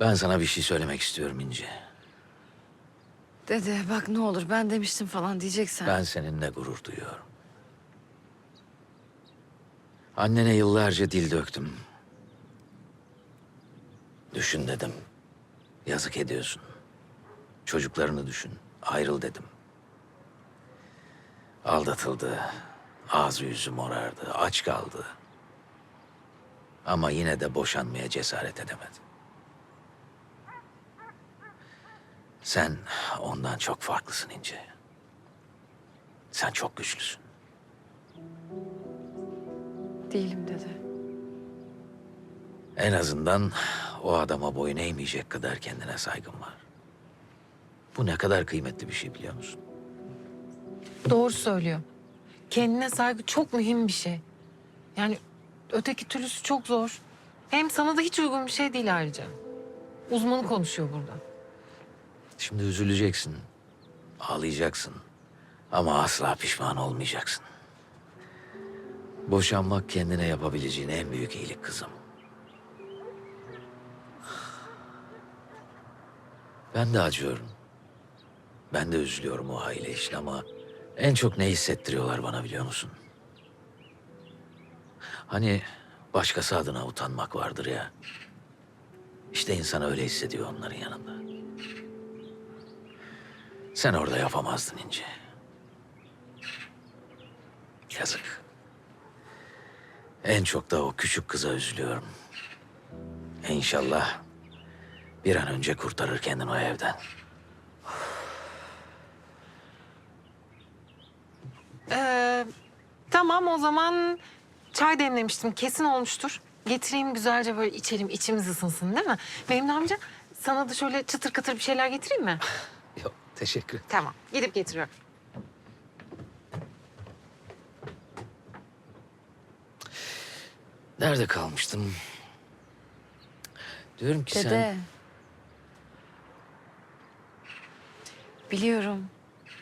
Ben sana bir şey söylemek istiyorum İnci. Dede bak ne olur ben demiştim falan diyeceksen. Ben seninle gurur duyuyorum. Annene yıllarca dil döktüm. Düşün dedim. Yazık ediyorsun. Çocuklarını düşün. Ayrıl dedim. Aldatıldı. Ağzı yüzü morardı. Aç kaldı. Ama yine de boşanmaya cesaret edemedi. Sen ondan çok farklısın İnce. Sen çok güçlüsün. Değilim dede. En azından o adama boyun eğmeyecek kadar kendine saygın var. Bu ne kadar kıymetli bir şey biliyor musun? Doğru söylüyor. Kendine saygı çok mühim bir şey. Yani öteki türlüsü çok zor. Hem sana da hiç uygun bir şey değil ayrıca. Uzmanı konuşuyor burada. Şimdi üzüleceksin, ağlayacaksın ama asla pişman olmayacaksın. Boşanmak kendine yapabileceğin en büyük iyilik kızım. Ben de acıyorum. Ben de üzülüyorum o aile için ama en çok ne hissettiriyorlar bana biliyor musun? Hani başkası adına utanmak vardır ya. İşte insan öyle hissediyor onların yanında. Sen orada yapamazdın İnce. Yazık. En çok da o küçük kıza üzülüyorum. İnşallah bir an önce kurtarır kendini o evden. Ee, tamam o zaman çay demlemiştim. Kesin olmuştur. Getireyim güzelce böyle içelim içimiz ısınsın değil mi? Benim amca sana da şöyle çıtır kıtır bir şeyler getireyim mi? Yok teşekkür. Tamam gidip getiriyorum. Nerede kalmıştım? Diyorum ki Dede. sen... Biliyorum.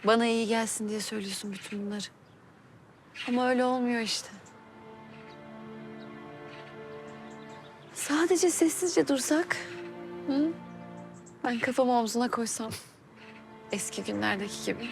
Bana iyi gelsin diye söylüyorsun bütün bunları. Ama öyle olmuyor işte. Sadece sessizce dursak. Hı? Ben kafamı omzuna koysam. Eski günlerdeki gibi.